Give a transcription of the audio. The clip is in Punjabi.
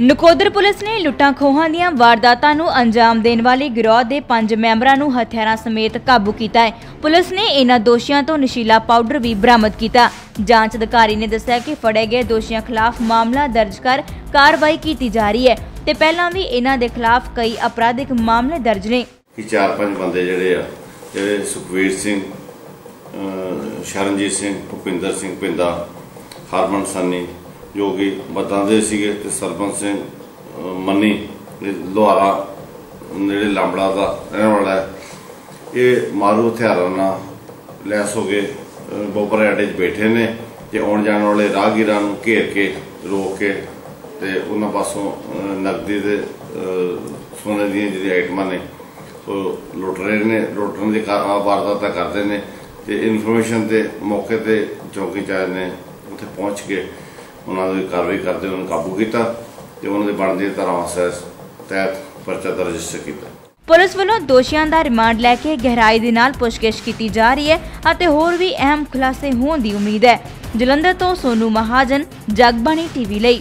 ਨਕੋਦਰ ਪੁਲਿਸ ਨੇ ਲੁੱਟਾਂ ਖੋਹਾਂ ਦੀਆਂ ਵਾਰਦਾਤਾਂ ਨੂੰ ਅੰਜਾਮ ਦੇਣ ਵਾਲੇ ਗਿਰੋਹ ਦੇ ਪੰਜ ਮੈਂਬਰਾਂ ਨੂੰ ਹਥਿਆਰਾਂ ਸਮੇਤ ਕਾਬੂ ਕੀਤਾ ਹੈ। ਪੁਲਿਸ ਨੇ ਇਹਨਾਂ ਦੋਸ਼ੀਆਂ ਤੋਂ ਨਸ਼ੀਲਾ ਪਾਊਡਰ ਵੀ ਬਰਾਮਦ ਕੀਤਾ। ਜਾਂਚ ਅਧਿਕਾਰੀ ਨੇ ਦੱਸਿਆ ਕਿ ਫੜੇ ਗਏ ਦੋਸ਼ੀਆਂ ਖਿਲਾਫ ਮਾਮਲਾ ਦਰਜ ਕਰ ਕਾਰਵਾਈ ਕੀਤੀ ਜਾ ਰਹੀ ਹੈ ਤੇ ਪਹਿਲਾਂ ਵੀ ਇਹਨਾਂ ਦੇ ਖਿਲਾਫ ਕਈ ਅਪਰਾਧਿਕ ਮਾਮਲੇ ਦਰਜ ਨੇ। ਕਿ ਚਾਰ ਪੰਜ ਬੰਦੇ ਜਿਹੜੇ ਆ, ਜਿਹੜੇ ਸੁਖਵੀਰ ਸਿੰਘ ਸ਼ਰਨਜੀਤ ਸਿੰਘ, ਭੁਪਿੰਦਰ ਸਿੰਘ ਪਿੰਦਾ ਹਰਮਨ ਸੰਨੀ ਜੋ ਕਿ ਬਤਾਉਂਦੇ ਸੀਗੇ ਤੇ ਸਰਪੰਚ ਸਿੰਘ ਮੰਨੀ, ਇਹ ਲੋਹਾਰਾ, ਨੇੜੇ ਲਾਂਬੜਾ ਦਾ ਰਹਿਣ ਵਾਲਾ ਹੈ। ਇਹ ਮਾਰੂ ਹਥਿਆਰਾਂ ਨਾਲ ਲੈਸ ਹੋ ਕੇ, ਅਹ, ਬੋਪਰ ਅੱਡੇ 'ਚ ਬੈਠੇ ਨੇ ਤੇ ਆਉਣ ਜਾਣ ਵਾਲੇ ਰਾਹਗੀਰਾਂ ਨੂੰ ਘੇਰ ਕੇ, ਰੋਕ ਕੇ ਤੇ ਉਹਨਾਂ ਪਾਸੋਂ ਨਕਦੀ ਦੇ ਸੋਨੇ ਦੀਆਂ ਜਿਹੜੀਆਂ ਆਈਟਮਾਂ ਨੇ, ਉਹ ਲੁੱਟ ਰਹੇ ਨੇ। ਲੁੱਟਣ ਦੀ ਕਾਰ ਵਾਰਦਾਤਾਂ ਕਰਦੇ ਨੇ ਤੇ ਇਨਫੋਰਮੇਸ਼ਨ ਤੇ ਮੌਕੇ ਤੇ ਚੌਕੀ ਚਾਰ ਨੇ, ਉੱਥੇ ਪਹੁੰਚ ਕੇ ਉਹਨਾਂ ਦੀ ਕਾਰਵਾਈ ਕਰਦੇ ਉਹਨਾਂ ਨੂੰ ਕਾਬੂ ਕੀਤਾ ਤੇ ਉਹਨਾਂ ਦੇ ਬਣਦੇ ਧਾਰਾਵਾਂ ਸਹਿਤ ਤਹਿਤ ਪਰਚਾ ਦਰਜ ਕੀਤਾ। ਪੁਲਿਸ ਵੱਲੋਂ ਦੋਸ਼ੀਆਂ ਦਾ ਰਿਮਾਂਡ ਲੈ ਕੇ ਗਹਿਰਾਈ ਦੇ ਨਾਲ ਪੁੱਛਗਿੱਛ ਕੀਤੀ ਜਾ ਰਹੀ ਹੈ ਅਤੇ ਹੋਰ ਵੀ ਅਹਿਮ ਖੁਲਾਸੇ ਹੋਣ ਦੀ ਉਮੀਦ ਹੈ। ਜਲੰਧਰ ਤੋਂ ਸੋਨੂ ਮਹਾਜਨ, ਜਗਬਾਣੀ ਟੀਵੀ ਲਈ।